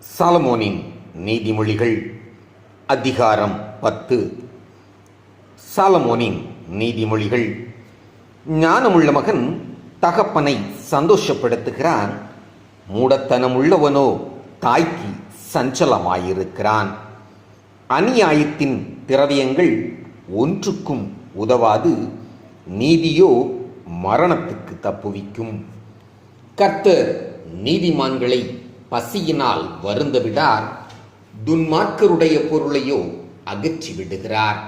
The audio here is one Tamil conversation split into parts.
சாலமோனின் நீதிமொழிகள் அதிகாரம் பத்து. சாலமோனின் நீதிமொழிகள் ஞானமுள்ள மகன் தகப்பனை சந்தோஷப்படுத்துகிறான் மூடத்தனமுள்ளவனோ தாய்க்கு சஞ்சலமாயிருக்கிறான். அநியாயத்தின் திரவியங்கள் ஒன்றுக்கும் உதவாது நீதியோ மரணத்துக்கு தப்புவிக்கும். கர்த்தர் நீதிமான்களை பசியினால் வருந்துவிடார் துன்மார்க்கருடைய பொருளையோ அகற்றி விடுகிறார்.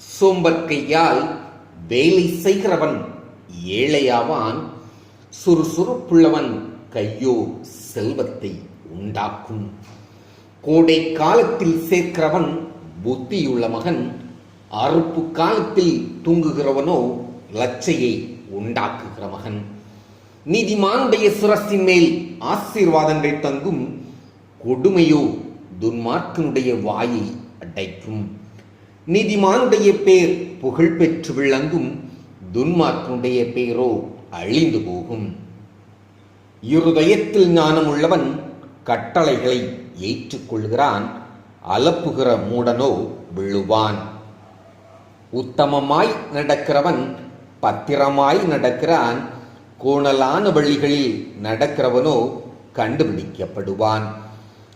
சோம்பற்கையால் வேலை செய்கிறவன் ஏழையாவான் சுறுசுறுப்புள்ளவன் கையோ செல்வத்தை உண்டாக்கும். கோடை காலத்தில் சேர்க்கிறவன் புத்தியுள்ள மகன் அறுப்பு காலத்தில் தூங்குகிறவனோ லச்சையை உண்டாக்குகிற மகன். நீதிமானுடைய சிரசின் மேல் ஆசீர்வாதங்கள் தங்கும் கொடுமையோ துன்மார்க்கனுடைய வாயை அடைக்கும். நீதிமானுடைய பேர் புகழ் பெற்று விளங்கும் துன்மார்க்கனுடைய பேரோ அழிந்து போகும். இருதயத்தில் ஞானம் உள்ளவன் கட்டளைகளை ஏற்றுக்கொள்கிறான் அலப்புகிற மூடனோ விழுவான். உத்தமமாய் நடக்கிறவன் பத்திரமாய் நடக்கிறான் கோணலான வழிகளில் நடக்கிறவனோ கண்டுபிடிக்கப்படுவான்.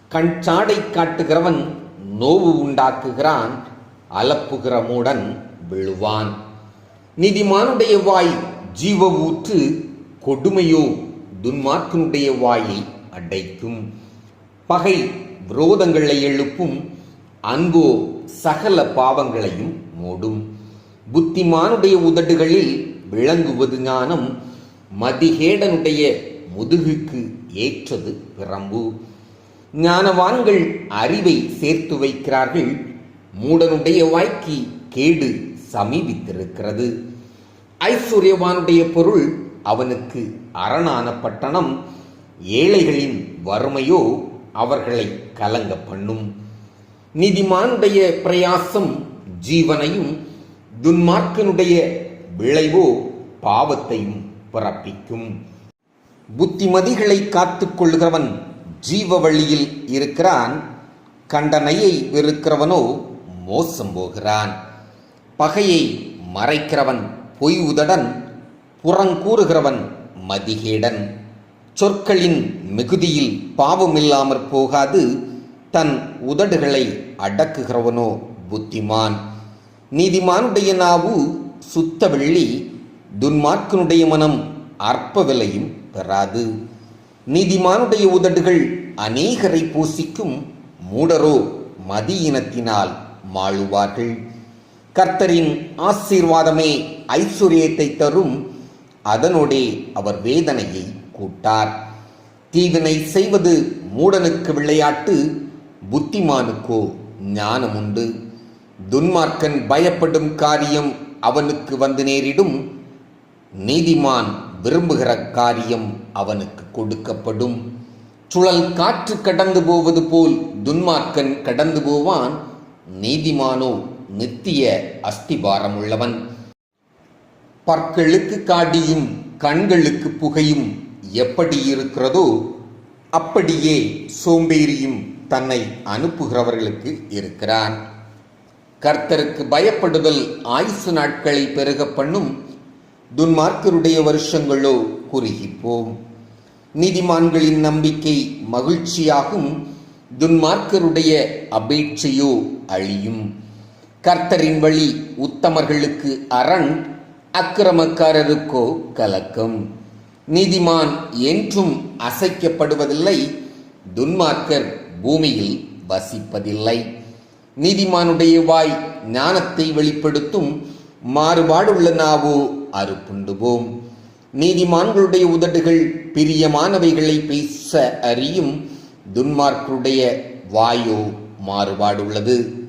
கண் சாடை காட்டுகிறவன் நோவு உண்டாக்குகிறான் அலப்புகிற மூடன் விழுவான். நீதிமானுடைய வாய் ஜீவ ஊற்று கொடுமையோ துன்மார்க்கனுடைய வாயை அடைக்கும். பகை விரோதங்களை எழுப்பும் அன்போ சகல பாவங்களையும் மூடும். புத்திமானுடைய உதடுகளில் விளங்குவது ஞானம் மதிகேடனுடைய முதுகுக்கு ஏற்றது பிரம்பு. ஞானவான்கள் அறிவை சேர்த்து வைக்கிறார்கள். மூடனுடைய வாய்க்கு கேடு சமீபித்திருக்கிறது. ஐஸ்வர்யவானுடைய பொருள் அவனுக்கு அரணான பட்டணம். ஏழைகளின் வறுமையோ அவர்களை கலங்க பண்ணும். நிதிமானுடைய பிரயாசம் ஜீவனையும் துன்மார்க்கனுடைய விளைவோ பாவத்தையும் பிறப்பிக்கும். புத்திமதிகளை காத்து கொள்கிறவன் ஜீவ வழியில் இருக்கிறான் கண்டனையை வெறுக்கிறவனோ மோசம் போகிறான். பகையை மறைக்கிறவன் பொய் உதடன் புறங்கூறுகிறவன் மதிகேடன். சொற்களின் மிகுதியில் பாவமில்லாமற் போகாது தன் உதடுகளை அடக்குகிறவனோ புத்திமான். நீதிமானுடைய நாவு சுத்த வெள்ளி துன்மார்க்கனுடைய மனம் அற்ப விலையும் பெறாது. நீதிமானுடைய உதடுகள் அநேகரை பூசிக்கும் மூடரோ மதியினத்தினால் மாழுவார்கள் கர்த்தரின் ஆசீர்வாதமே ஐஸ்வர்யத்தை தரும். அதனோடே அவர் வேதனையை கூட்டார். தீவினை செய்வது மூடனுக்கு விளையாட்டு. புத்திமானுக்கோ ஞானம் உண்டு துன்மார்க்கன் பயப்படும் காரியம் அவனுக்கு வந்து நேரிடும். நீதிமான் விரும்புகிற காரியம் அவனுக்கு கொடுக்கப்படும். சுழல் காற்று கடந்து போவது போல் துன்மார்க்கன் கடந்து போவான். நீதிமானோ நித்திய அஸ்திபாரம் உள்ளவன் பற்களுக்கு காடியும் கண்களுக்கு புகையும் எப்படி இருக்கிறதோ அப்படியே சோம்பேறியும் தன்னை அனுப்புகிறவர்களுக்கு இருக்கிறான். கர்த்தருக்கு பயப்படுதல் ஆயுசு நாட்களை பெருக பண்ணும். துன்மார்க்கருடைய வருஷங்களோ குறுகிப்போம். நீதிமான்களின் நம்பிக்கை மகிழ்ச்சியாகும். துன்மார்க்கருடைய அபேட்சையோ அழியும். கர்த்தரின் வழி உத்தமர்களுக்கு அரண் அக்கிரமக்காரருக்கோ கலக்கம். நீதிமான் என்றும் அசைக்கப்படுவதில்லை துன்மார்க்கர் பூமியில் வசிப்பதில்லை. நீதிமானுடைய வாய் ஞானத்தை வெளிப்படுத்தும். மாறுபாடுள்ள நாவோ அறுப்புண்டுவோம். நீதிமான்களுடைய உதடுகள் பிரியமானவைகளை பேச அறியும் துன்மார்க்குடைய வாயோ மாறுபாடுள்ளது.